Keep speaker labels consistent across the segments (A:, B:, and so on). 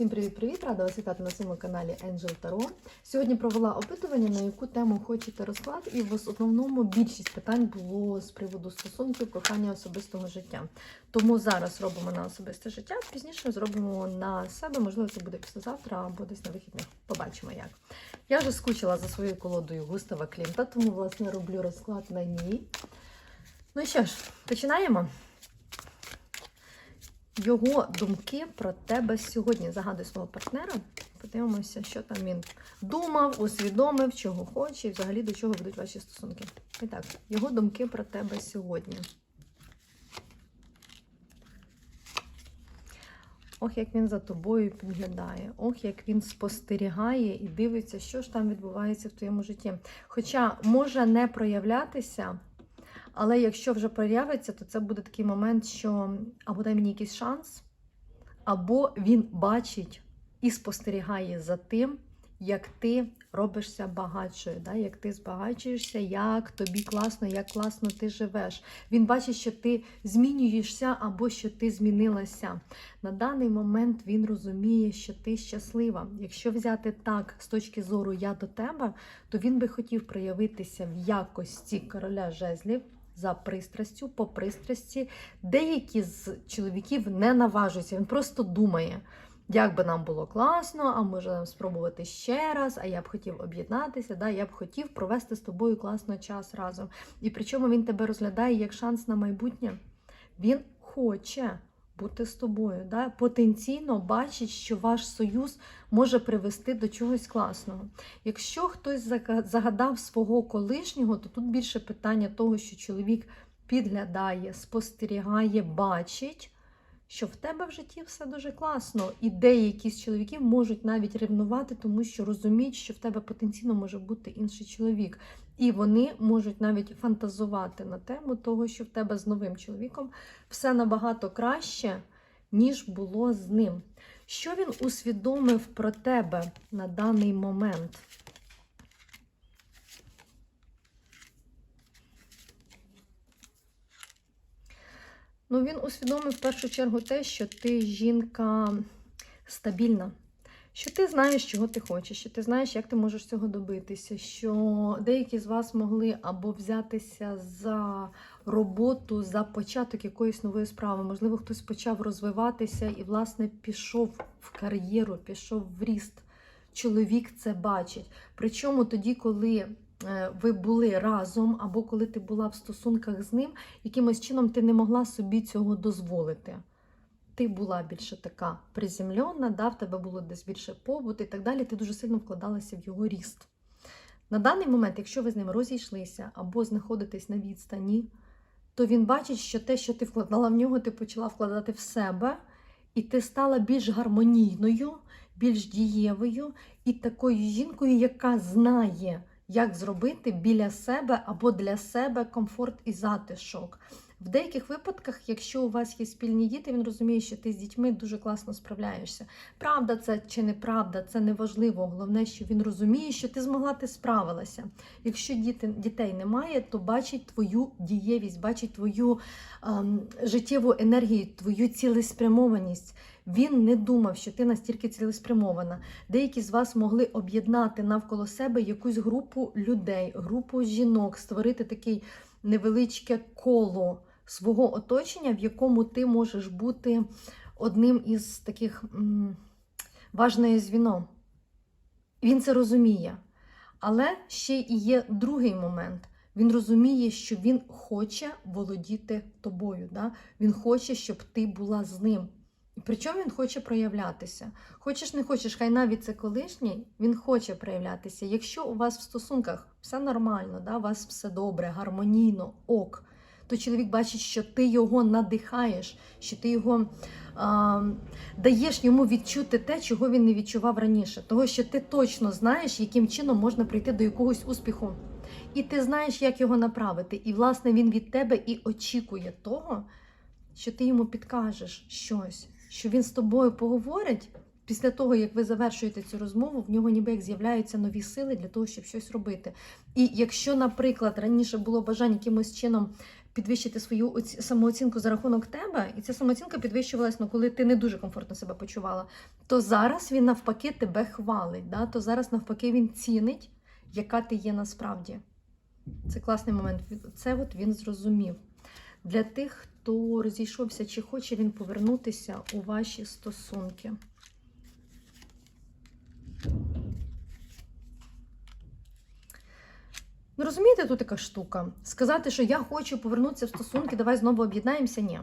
A: Всім привіт-привіт! Рада вас вітати на своєму каналі Angel Tarot. Сьогодні провела опитування, на яку тему хочете розклад, і в основному більшість питань було з приводу стосунків, кохання особистого життя. Тому зараз робимо на особисте життя, пізніше зробимо на себе, можливо, це буде післязавтра або десь на вихідних. Побачимо як. Я вже скучила за своєю колодою Густава Клімта, тому власне роблю розклад на ній. Ну що ж, починаємо. Його думки про тебе сьогодні. Загадуй свого партнера. Подивимося, що там він думав, усвідомив, чого хоче, і взагалі до чого ведуть ваші стосунки. І так, його думки про тебе сьогодні. Ох, як він за тобою підглядає, ох, як він спостерігає і дивиться, що ж там відбувається в твоєму житті. Хоча може не проявлятися. Але якщо вже проявиться, то це буде такий момент, що або дай мені якийсь шанс, або він бачить і спостерігає за тим, як ти робишся багатшою, да? як ти збагачуєшся, як тобі класно, як класно ти живеш. Він бачить, що ти змінюєшся або що ти змінилася. На даний момент він розуміє, що ти щаслива. Якщо взяти так з точки зору я до тебе, то він би хотів проявитися в якості короля жезлів за пристрастю, по пристрасті. Деякі з чоловіків не наважуються, він просто думає. Як би нам було класно, а може нам спробувати ще раз, а я б хотів об'єднатися, да, я б хотів провести з тобою класно час разом. І причому він тебе розглядає як шанс на майбутнє. Він хоче бути з тобою. Да? Потенційно бачить, що ваш союз може привести до чогось класного. Якщо хтось загадав свого колишнього, то тут більше питання того, що чоловік підглядає, спостерігає, бачить. Що в тебе в житті все дуже класно, і деякі з чоловіків можуть навіть ревнувати, тому що розуміють, що в тебе потенційно може бути інший чоловік. І вони можуть навіть фантазувати на тему того, що в тебе з новим чоловіком все набагато краще, ніж було з ним. Що він усвідомив про тебе на даний момент? Ну, він усвідомив в першу чергу те, що ти жінка стабільна, що ти знаєш, чого ти хочеш, що ти знаєш, як ти можеш цього добитися, що деякі з вас могли або взятися за роботу, за початок якоїсь нової справи. Можливо, хтось почав розвиватися і, власне, пішов в кар'єру, пішов в ріст. Чоловік це бачить. Причому тоді, коли ви були разом, або коли ти була в стосунках з ним, якимось чином ти не могла собі цього дозволити. Ти була більше така приземлена, да, в тебе було десь більше побут і так далі, ти дуже сильно вкладалася в його ріст. На даний момент, якщо ви з ним розійшлися або знаходитесь на відстані, то він бачить, що те, що ти вкладала в нього, ти почала вкладати в себе, і ти стала більш гармонійною, більш дієвою і такою жінкою, яка знає як зробити біля себе або для себе комфорт і затишок. В деяких випадках, якщо у вас є спільні діти, він розуміє, що ти з дітьми дуже класно справляєшся. Правда, це чи неправда, це не важливо. Головне, що він розуміє, що ти змогла, ти справилася. Якщо діти, дітей немає, то бачить твою дієвість, бачить твою ем, життєву енергію, твою цілеспрямованість. Він не думав, що ти настільки цілеспрямована. Деякі з вас могли об'єднати навколо себе якусь групу людей, групу жінок, створити такий невеличке коло свого оточення, в якому ти можеш бути одним із таких важне звіно. Він це розуміє. Але ще і є другий момент. Він розуміє, що він хоче володіти тобою. Да? Він хоче, щоб ти була з ним. Причому він хоче проявлятися. Хочеш, не хочеш, хай навіть це колишній, він хоче проявлятися. Якщо у вас в стосунках все нормально, да, у вас все добре, гармонійно, ок, то чоловік бачить, що ти його надихаєш, що ти його а, даєш йому відчути те, чого він не відчував раніше. Того, що ти точно знаєш, яким чином можна прийти до якогось успіху. І ти знаєш, як його направити. І, власне, він від тебе і очікує того, що ти йому підкажеш щось що він з тобою поговорить після того, як ви завершуєте цю розмову, в нього ніби як з'являються нові сили для того, щоб щось робити. І якщо, наприклад, раніше було бажання якимось чином підвищити свою оці- самооцінку за рахунок тебе, і ця самооцінка підвищувалась, ну, коли ти не дуже комфортно себе почувала, то зараз він навпаки тебе хвалить. Да? То зараз навпаки він цінить, яка ти є насправді. Це класний момент. Це от він зрозумів. Для тих, хто розійшовся, чи хоче він повернутися у ваші стосунки. Ну, розумієте, тут така штука. Сказати, що я хочу повернутися в стосунки, давай знову об'єднаємося, ні.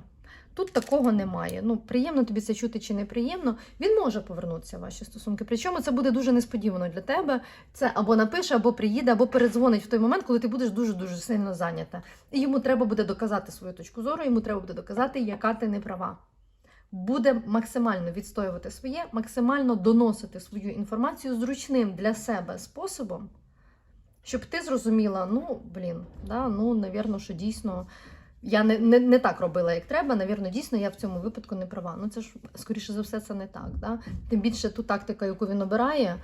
A: Тут такого немає. Ну, приємно тобі це чути чи неприємно. Він може повернутися в ваші стосунки. Причому це буде дуже несподівано для тебе. Це або напише, або приїде, або передзвонить в той момент, коли ти будеш дуже-дуже сильно зайнята. І йому треба буде доказати свою точку зору, йому треба буде доказати, яка ти не права. Буде максимально відстоювати своє, максимально доносити свою інформацію зручним для себе способом, щоб ти зрозуміла, ну, блін, да, ну, навірно, що дійсно я не, не, не так робила, як треба. Навірно, дійсно, я в цьому випадку не права. Ну, це ж, скоріше за все, це не так. Да? Тим більше ту тактика, яку він обирає,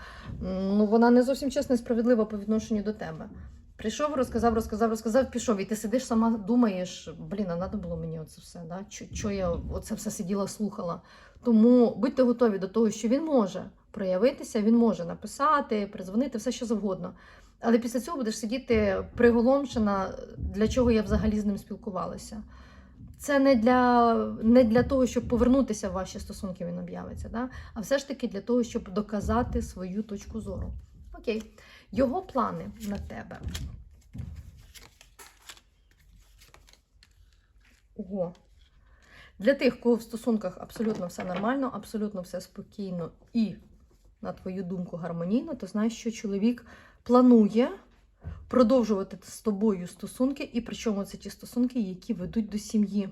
A: ну, вона не зовсім чесно і справедлива по відношенню до тебе. Прийшов, розказав, розказав, розказав, пішов, і ти сидиш сама думаєш, блін, а треба було мені оце все, да? Чо я оце все сиділа, слухала. Тому будьте готові до того, що він може проявитися, він може написати, призвонити, все що завгодно. Але після цього будеш сидіти приголомшена, для чого я взагалі з ним спілкувалася. Це не для, не для того, щоб повернутися в ваші стосунки, він об'явиться, да? а все ж таки для того, щоб доказати свою точку зору. Окей, його плани на тебе. Ого. Для тих, кого в стосунках абсолютно все нормально, абсолютно все спокійно і, на твою думку, гармонійно, то знаєш, що чоловік планує продовжувати з тобою стосунки, і причому це ті стосунки, які ведуть до сім'ї.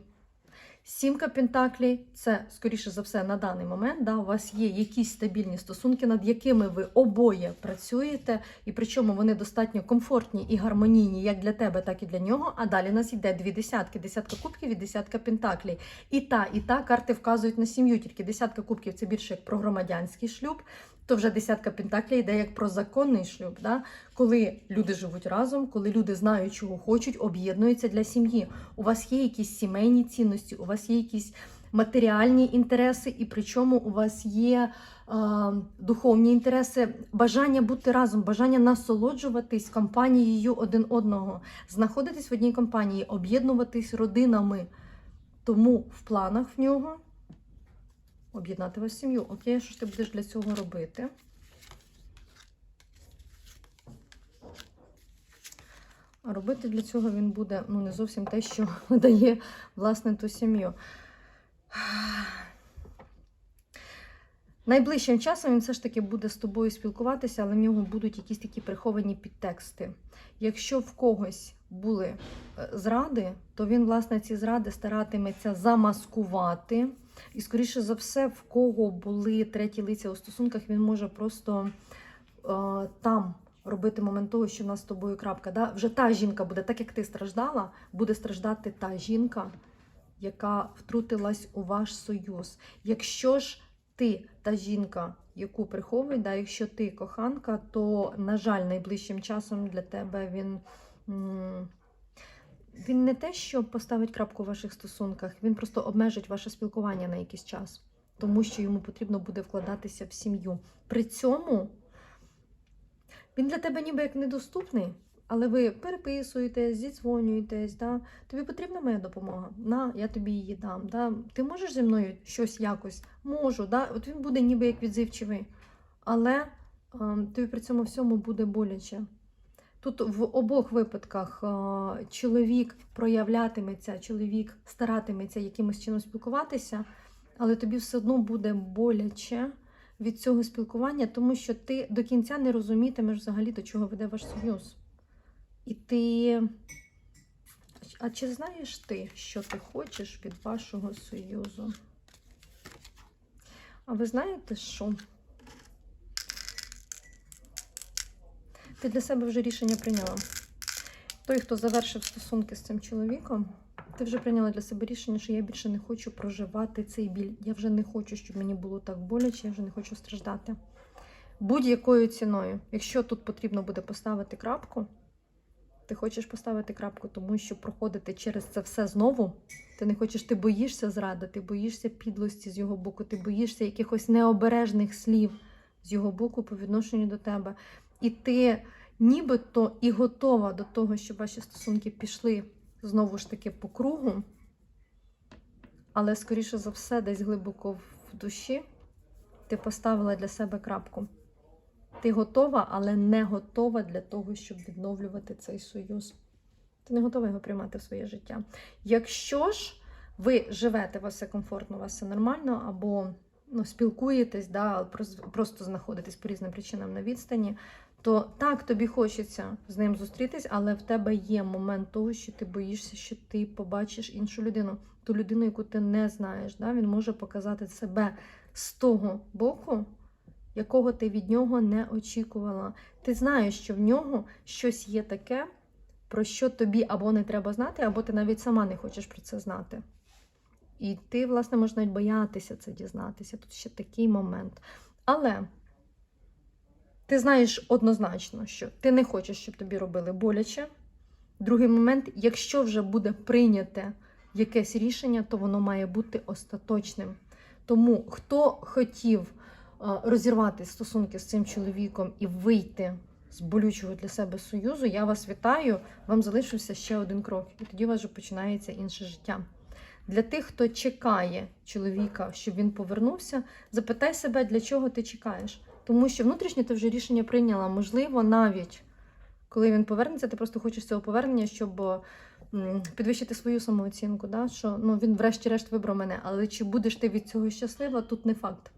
A: Сімка Пентаклі це, скоріше за все, на даний момент. Да, у вас є якісь стабільні стосунки, над якими ви обоє працюєте, і причому вони достатньо комфортні і гармонійні як для тебе, так і для нього. А далі у нас йде дві десятки: десятка кубків і десятка пентаклей. І та, і та карти вказують на сім'ю. Тільки десятка кубків це більше як про громадянський шлюб. То вже десятка пентаклей йде як про законний шлюб, да? коли люди живуть разом, коли люди знають, чого хочуть, об'єднуються для сім'ї. У вас є якісь сімейні цінності, у вас є якісь матеріальні інтереси, і причому у вас є е, духовні інтереси, бажання бути разом, бажання насолоджуватись компанією один одного, знаходитись в одній компанії, об'єднуватись родинами. Тому в планах в нього об'єднати вас сім'ю. Окей, що ж ти будеш для цього робити? А робити для цього він буде ну, не зовсім те, що дає власне ту сім'ю. Найближчим часом він все ж таки буде з тобою спілкуватися, але в нього будуть якісь такі приховані підтексти. Якщо в когось були е, зради, то він, власне, ці зради старатиметься замаскувати. І, скоріше за все, в кого були треті лиця у стосунках, він може просто е, там робити момент того, що в нас з тобою крапка. Да? Вже та жінка буде, так як ти страждала, буде страждати та жінка, яка втрутилась у ваш союз. Якщо ж ти та жінка, яку приховують, да, якщо ти коханка, то, на жаль, найближчим часом для тебе він. м, Він не те, що поставить крапку у ваших стосунках, він просто обмежить ваше спілкування на якийсь час, тому що йому потрібно буде вкладатися в сім'ю. При цьому він для тебе ніби як недоступний, але ви переписуєтесь, зідзвонюєтесь, да? тобі потрібна моя допомога? На, я тобі її дам. Да? Ти можеш зі мною щось якось? Можу, да? от він буде ніби як відзивчивий. Але ем, тобі при цьому всьому буде боляче. Тут в обох випадках е, чоловік проявлятиметься, чоловік старатиметься якимось чином спілкуватися, але тобі все одно буде боляче від цього спілкування, тому що ти до кінця не розумітимеш взагалі, до чого веде ваш союз. І ти. А чи знаєш ти, що ти хочеш від вашого союзу? А ви знаєте що? Ти для себе вже рішення прийняла. Той, хто завершив стосунки з цим чоловіком, ти вже прийняла для себе рішення, що я більше не хочу проживати цей біль. Я вже не хочу, щоб мені було так боляче, я вже не хочу страждати. Будь-якою ціною. Якщо тут потрібно буде поставити крапку, Ти хочеш поставити крапку, тому що проходити через це все знову. Ти не хочеш, ти боїшся зради, ти боїшся підлості з його боку, ти боїшся якихось необережних слів з його боку по відношенню до тебе. І ти нібито і готова до того, щоб ваші стосунки пішли знову ж таки по кругу, але, скоріше за все, десь глибоко в душі ти поставила для себе крапку. Ти готова, але не готова для того, щоб відновлювати цей союз. Ти не готова його приймати в своє життя. Якщо ж ви живете, у вас все комфортно, у вас все нормально, або ну, спілкуєтесь, да, просто знаходитесь по різним причинам на відстані, то так тобі хочеться з ним зустрітись, але в тебе є момент того, що ти боїшся, що ти побачиш іншу людину, ту людину, яку ти не знаєш. Да? Він може показати себе з того боку, якого ти від нього не очікувала. Ти знаєш, що в нього щось є таке, про що тобі або не треба знати, або ти навіть сама не хочеш про це знати. І ти, власне, можеш навіть боятися це дізнатися. Тут ще такий момент. Але ти знаєш однозначно, що ти не хочеш, щоб тобі робили боляче. Другий момент, якщо вже буде прийняте якесь рішення, то воно має бути остаточним. Тому хто хотів е, розірвати стосунки з цим чоловіком і вийти з болючого для себе союзу, я вас вітаю. Вам залишився ще один крок, і тоді у вас вже починається інше життя. Для тих, хто чекає чоловіка, щоб він повернувся, запитай себе, для чого ти чекаєш. Тому що внутрішнє ти вже рішення прийняла. Можливо, навіть коли він повернеться, ти просто хочеш цього повернення, щоб підвищити свою самооцінку. Да? Що ну, він, врешті-решт, вибрав мене. Але чи будеш ти від цього щаслива, тут не факт.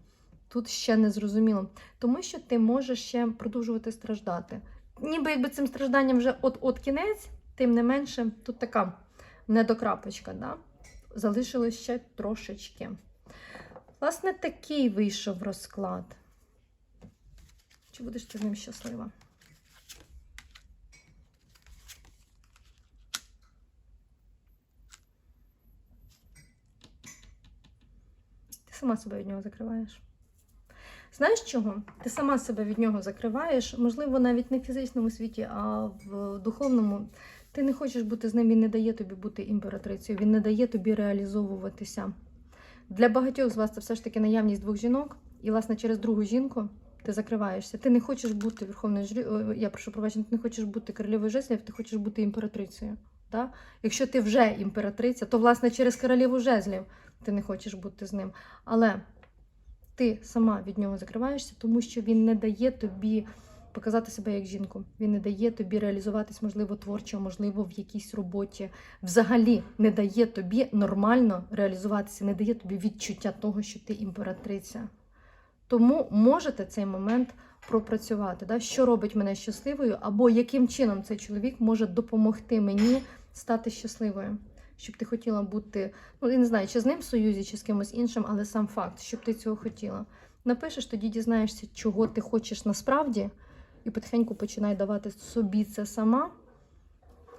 A: Тут ще не зрозуміло. Тому що ти можеш ще продовжувати страждати. Ніби якби цим стражданням вже от-от кінець, тим не менше, тут така недокрапочка. Да? Залишилось ще трошечки. Власне, такий вийшов розклад. Чи будеш ти з ним щаслива? Ти сама себе від нього закриваєш. Знаєш чого? Ти сама себе від нього закриваєш, можливо, навіть не в фізичному світі, а в духовному. Ти не хочеш бути з ним, він не дає тобі бути імператрицею, він не дає тобі реалізовуватися. Для багатьох з вас це все ж таки наявність двох жінок, і, власне, через другу жінку ти закриваєшся. Ти не хочеш бути верховною жрі... Я прошу пробачення, ти не хочеш бути королевою жезлів, ти хочеш бути імператрицею. Да? Якщо ти вже імператриця, то власне через королеву жезлів ти не хочеш бути з ним. Але ти сама від нього закриваєшся, тому що він не дає тобі показати себе як жінку. Він не дає тобі реалізуватись, можливо, творчо, можливо, в якійсь роботі. Взагалі не дає тобі нормально реалізуватися, не дає тобі відчуття того, що ти імператриця. Тому можете цей момент пропрацювати, да? що робить мене щасливою, або яким чином цей чоловік може допомогти мені стати щасливою. Щоб ти хотіла бути, ну я не знаю, чи з ним в союзі, чи з кимось іншим, але сам факт, щоб ти цього хотіла. Напишеш, тоді дізнаєшся, чого ти хочеш насправді, і потихеньку починай давати собі це сама.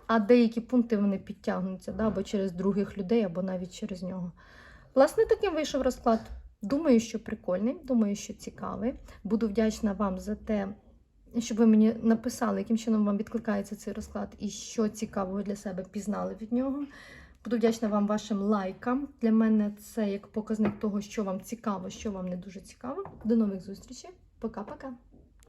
A: А деякі пункти вони підтягнуться, да? або через других людей, або навіть через нього. Власне, таким вийшов розклад. Думаю, що прикольний, думаю, що цікавий. Буду вдячна вам за те, щоб ви мені написали, яким чином вам відкликається цей розклад і що цікавого для себе пізнали від нього. Буду вдячна вам вашим лайкам. Для мене це як показник того, що вам цікаво, що вам не дуже цікаво. До нових зустрічей. Пока-пока.